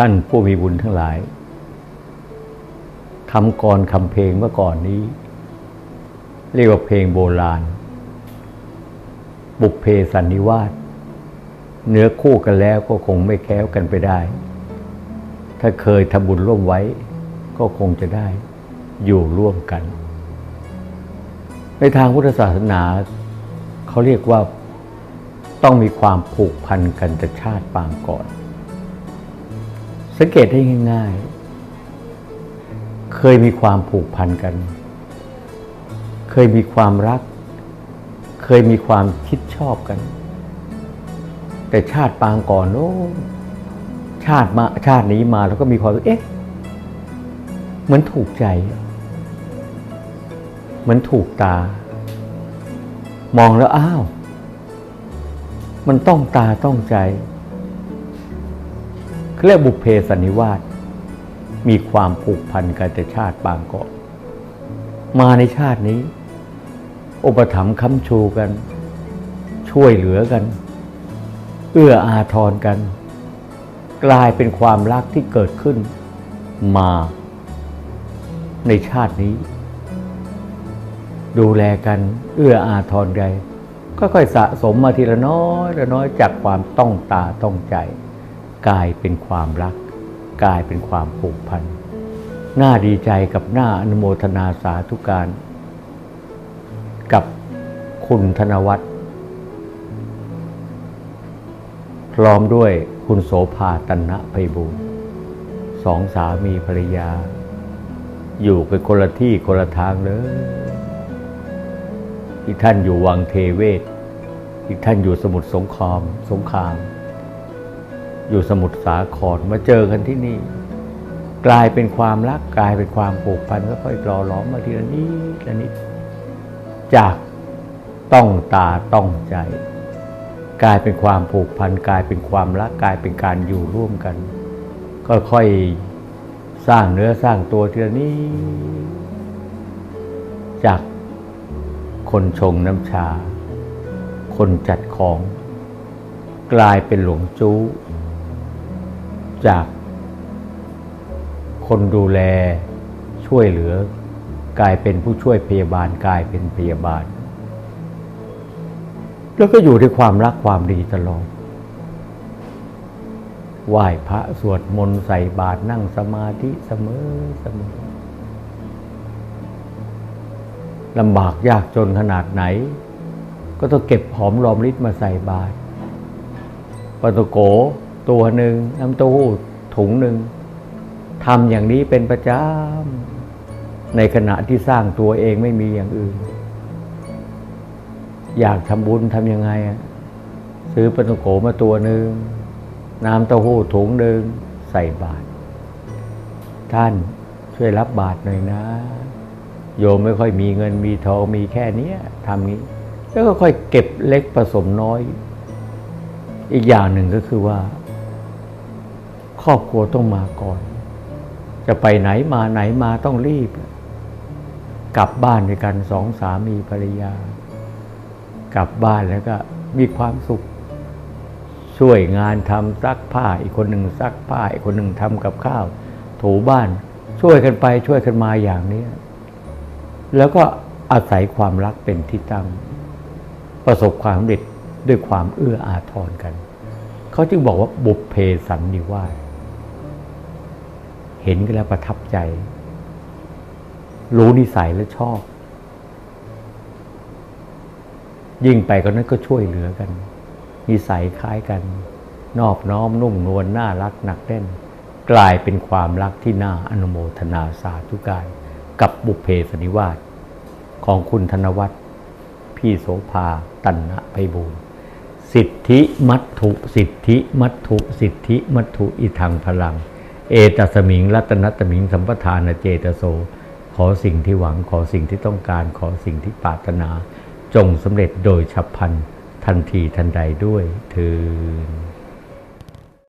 ท่านผู้มีบุญทั้งหลายคำกรคำเพลงเมื่อก่อนนี้ เรียกว่าเพลงโบราณ บุพเพสันนิวาสเนื้อคู่กันแล้วก็คงไม่แค้วกันไปได้ ถ้าเคยทำบุญร่วมไว้ ก็คงจะได้อยู่ร่วมกัน ในทางพุทธศาสนา เขาเรียกว่าต้องมีความผูกพันกันแต่ชาติปางก่อน สังเกตได้ง่าย ๆ เคยมีความผูกพันกัน เคยมีความรัก เคยมีความคิดชอบกัน แต่ชาติปางก่อนโอ้ชาติมาชาตินี้มาแล้วก็มีความเอ๊ะเหมือนถูกใจ เหมือนถูกตา มองแล้วอ้าว มันต้องตาต้องใจ เรียกบุพเพสันนิวาสมีความผูกพันกันแต่ชาติปางก่อนมาในชาตินี้ อุปถัมภ์ค้ำชูกัน ช่วยเหลือกัน เอื้ออาทรกัน กลายเป็นความรักที่เกิดขึ้นมาในชาตินี้ ดูแลกันเอื้ออาทรกันค่อยๆสะสมมาทีละน้อยละน้อยจากความต้องตาต้องใจ กลายเป็นความรักกลายเป็นความผูกพันน่าดีใจกับหน้าอนุโมทนาสาธุการ กับคุณธนวัฒน์พร้อมด้วยคุณโสภาตันนะไพบูลสองสามีภรรยา อยู่กันคนละที่คนละทางเลยอีกท่านอยู่วังเทเวศ อีกท่านอยู่สมุทรสงครามสงคราม อยู่สมุทรสาครมาเจอกันที่นี่ กลายเป็นความรักกลายเป็นความผูกพันก็ค่อยๆรอล้อมมาทีละนิดละนิดจากต้องตาต้องใจ กลายเป็นความผูกพันกลายเป็นความรักกลายเป็นการอยู่ร่วมกัน ก็ค่อยสร้างเนื้อสร้างตัวทีละนิดจากคนชงน้ำชา คนจัดของ กลายเป็นหลวงจู้ จากคนดูแลช่วยเหลือกลายเป็นผู้ช่วยพยาบาลกลายเป็นพยาบาล แล้วก็อยู่ด้วยความรักความดีตลอดไหว้พระสวดมนต์ใส่บาตรนั่งสมาธิเสมอเสมอลำบากยากจนขนาดไหน ก็ต้องเก็บหอมรอมริดมาใส่บาตรปาตโก ตัวหนึ่งน้ำเต้าหู้ถุงหนึ่งทำอย่างนี้เป็นประจำในขณะที่สร้างตัวเองไม่มีอย่างอื่น อยากทำบุญทำยังไงอะซื้อปาตโกมาตัวหนึ่งน้ำเต้าหู้ถุงหนึ่งใส่บาตรท่านช่วยรับบาตรหน่อยนะ โยมไม่ค่อยมีเงินมีทองมีแค่นี้ทำงี้ แล้วก็ค่อยเก็บเล็กผสมน้อย อีกอย่างหนึ่งก็คือว่า รอบครัวต้องมาก่อน จะไปไหนมาไหนมาต้องรีบ กลับบ้านด้วยกันสองสามีภรรยา กลับบ้านแล้วก็มีความสุข ช่วยงานทำซักผ้าอีกคนหนึ่งซักผ้าอีกคนหนึ่งทำกับข้าว ถูบ้าน ช่วยกันไปช่วยกันมาอย่างนี้ แล้วก็อาศัยความรักเป็นที่ตั้ง ประสบความสำเร็จด้วยความเอื้ออาทรกัน เขาจึงบอกว่าบุพเพสันนิวาส เห็นกันแล้วประทับใจ รู้นิสัยและชอบ ยิ่งไปก็นั้นก็ช่วยเหลือกัน นิสัยคล้ายกัน นอบน้อมนุ่มนวลน่ารักหนักแน่น กลายเป็นความรักที่น่าอนุโมทนาสาธุการ กับบุพเพสนิวาสของคุณธนวัฒน์พี่โสภาตันนะไพบูลสิทธิมัตถุ สิทธิมัตถุ สิทธิมัตถุอิทังพลัง เอตสมิงรัตนตมิงสัมปทานเจตโส ขอสิ่งที่หวังขอสิ่งที่ต้องการขอสิ่งที่ปรารถนา จงสำเร็จโดยฉับพลันทันทีทันใดด้วยเธอ